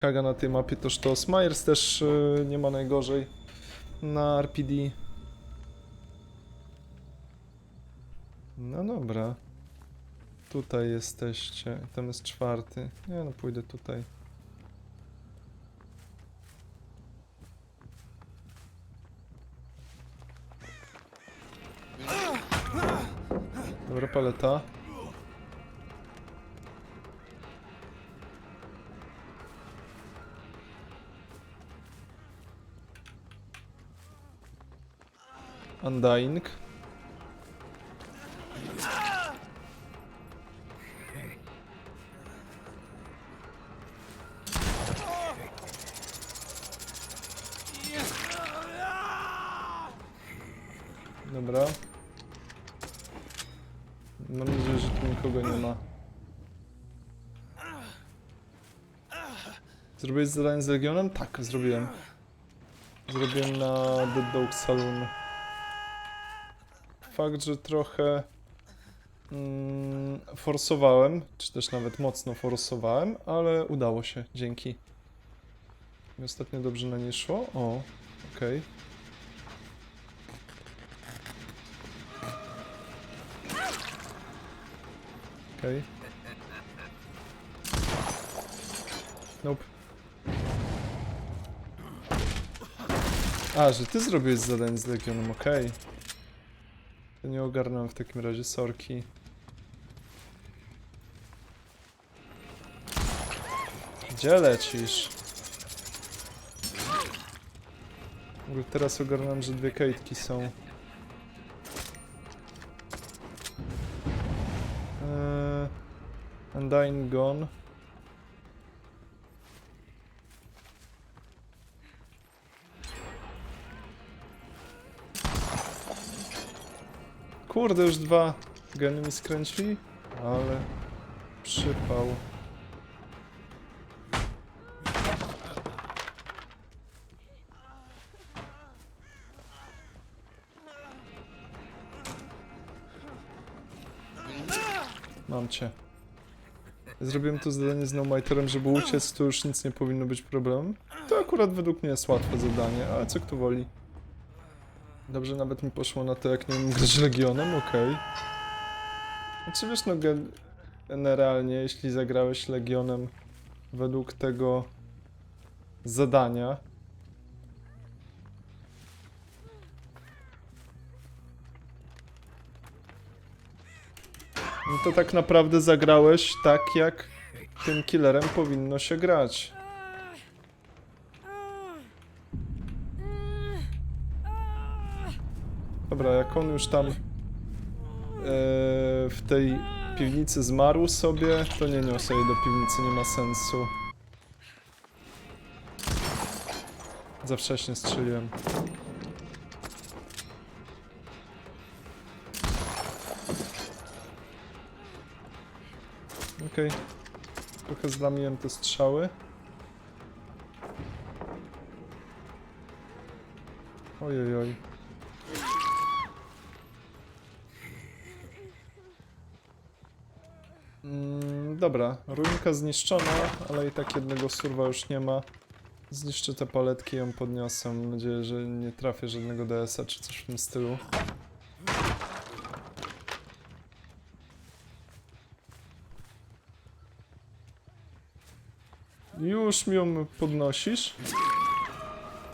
Kaga na tej mapie to sztos. Myers też y, nie ma najgorzej na RPD. No dobra. Tutaj jesteście. Tam jest czwarty. Nie no, pójdę tutaj. Dobra, paleta. Undying. Dobra. Mam nadzieję, że tu nikogo nie ma. Zrobiłeś zadanie z Legionem? Tak, zrobiłem. Zrobiłem na Dead Dog Saloon. Fakt, że trochę mm, forsowałem, czy też nawet mocno forsowałem, ale udało się, dzięki. I ostatnio dobrze na nie szło? O, okej. Okej. Nope. A, że ty zrobiłeś zadanie z Legionem, okej. To nie ogarnąłem w takim razie, sorki. Gdzie lecisz? Teraz ogarnąłem, że dwie kajtki są. Eee, Undying Gone. Kurde, już dwa geny mi skręcili, ale przypał. Mam cię. Zrobiłem to zadanie z Nomiterem, żeby uciec, to już nic nie powinno być problemem. To akurat według mnie jest łatwe zadanie, ale co kto woli. Dobrze, nawet mi poszło na to, jak nie wiem grać Legionem, okej. Znaczy wiesz, no gen- generalnie, jeśli zagrałeś Legionem według tego zadania, no to tak naprawdę zagrałeś tak, jak tym killerem powinno się grać. Dobra, jak on już tam e, w tej piwnicy zmarł sobie, to nie niosę jej do piwnicy, nie ma sensu. Za wcześnie strzeliłem. Okej. Trochę zlamiłem te strzały. Ojej, oj. Mm, dobra, ruinka zniszczona, ale i tak jednego surwa już nie ma. Zniszczę te paletki i ją podniosę. Mam nadzieję, że nie trafię żadnego DS-a czy coś w tym stylu. Już mi ją podnosisz?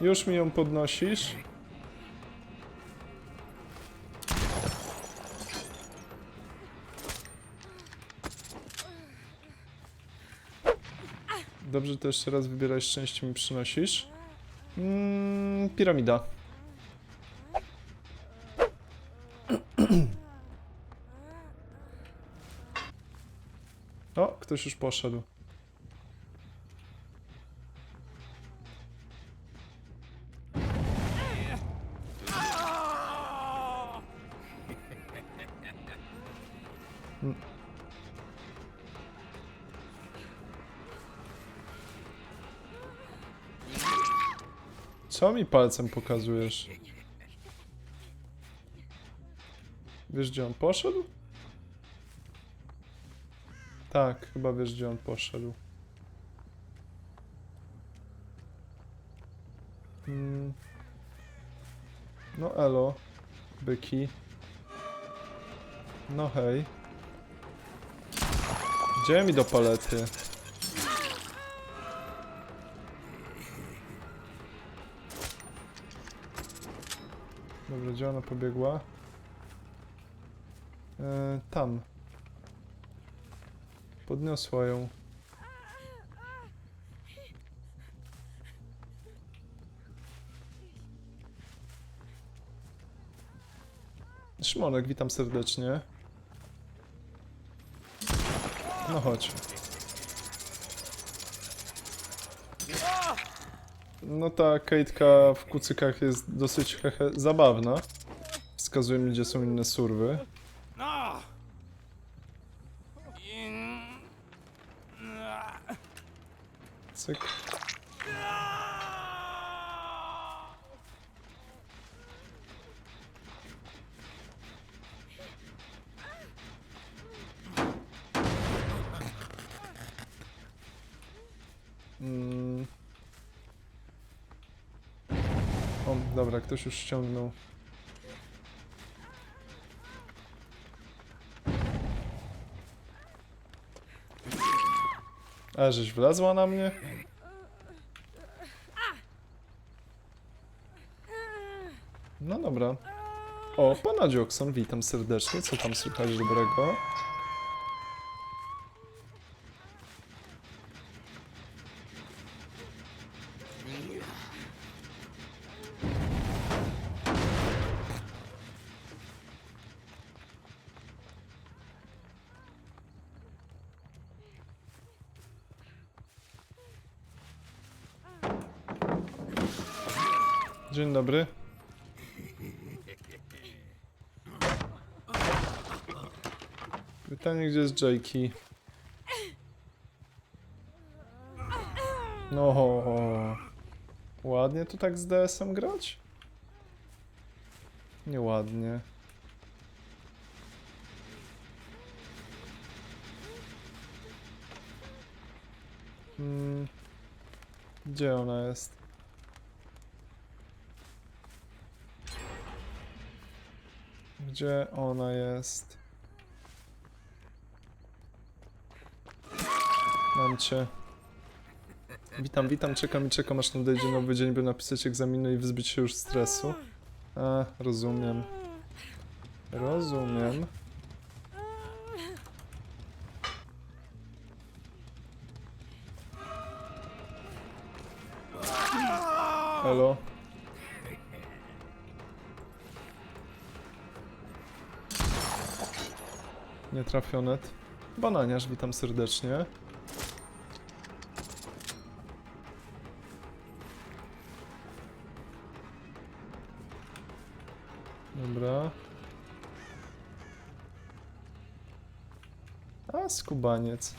Już mi ją podnosisz? Dobrze, to jeszcze raz wybieraj szczęście mi przynosisz. Mm, piramida. O, ktoś już poszedł. Co mi palcem pokazujesz? Wiesz gdzie on poszedł? Tak, chyba wiesz gdzie on poszedł. Mm. No elo, byki. No hej. Gdzie mi do palety? Dobra, gdzie ona pobiegła? E, tam. Podniosła ją. Szymonek, witam serdecznie. No chodź. No ta Kejtka w kucykach jest dosyć hehe zabawna. Wskazuje mi, gdzie są inne surwy. No! Cyk. Mm. O, dobra, ktoś już ściągnął. A, żeś wlazła na mnie? No dobra. O, pana Dziokson, witam serdecznie. Co tam słychać dobrego? Dzień dobry. Pytanie, gdzie jest Jakey? No, ładnie tu tak z DS-em grać? Nieładnie. Hmm. Gdzie ona jest? Gdzie ona jest? Mam cię. Witam, witam, czekam i czekam aż nadejdzie nowy dzień, by napisać egzaminy i wyzbyć się już stresu. A, rozumiem. Rozumiem. Halo? Nietrafionet. Bananiarz, witam serdecznie. Dobra. A, skubaniec.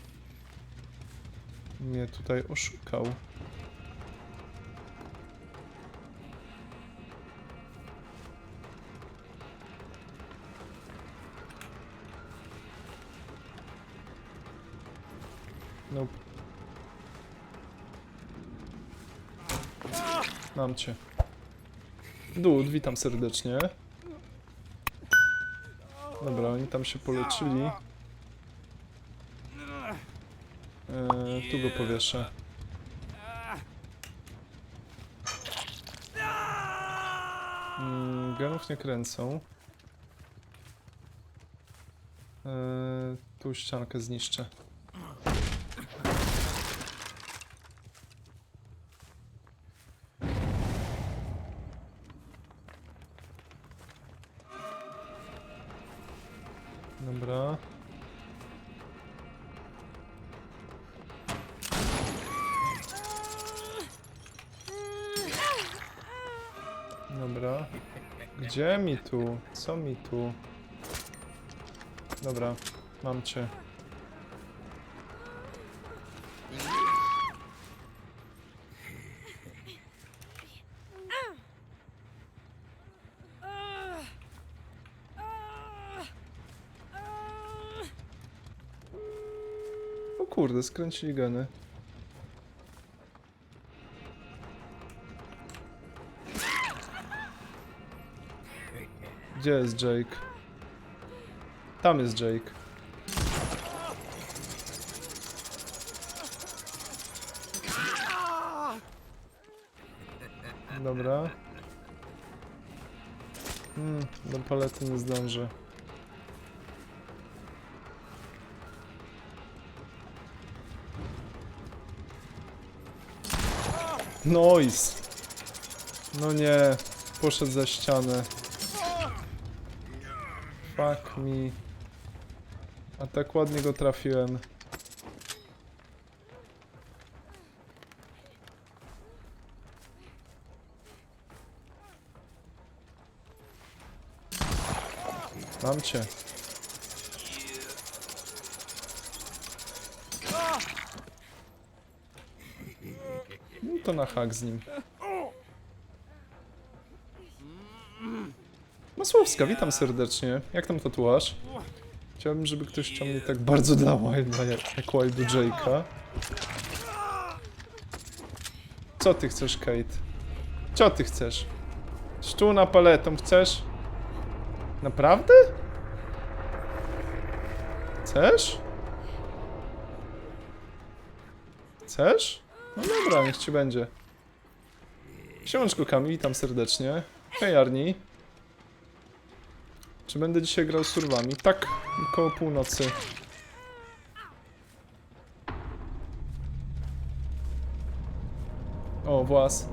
Mnie tutaj oszukał. Nope. Mam cię. Dud, witam serdecznie. Dobra, oni tam się poleczyli. Eee, tu go powieszę. Mm, genów nie kręcą. Eee, tu ściankę zniszczę. Dobra. Dobra. Gdzie mi tu? Co mi tu? Dobra, mam cię. Kurde, skręcili geny. Gdzie jest Jake? Tam jest Jake. Dobra. Hmm, do palety nie zdążę. Noise. No nie, poszedł za ścianę. Fuck me. A tak ładnie go trafiłem. Mam cię. To na hak z nim. Masłowska, witam serdecznie. Jak tam tatuaż? Chciałbym, żeby ktoś chciał mnie tak bardzo dla Wilda, jak, jak Wild do Jake'a. Co ty chcesz, Kate? Co ty chcesz? Szczuna paletą chcesz? Naprawdę? Chcesz? Chcesz? No dobra, niech ci będzie. Siemanczko Kami, witam serdecznie. Hej Arni. Czy będę dzisiaj grał surwami? Tak, koło północy. O, włas.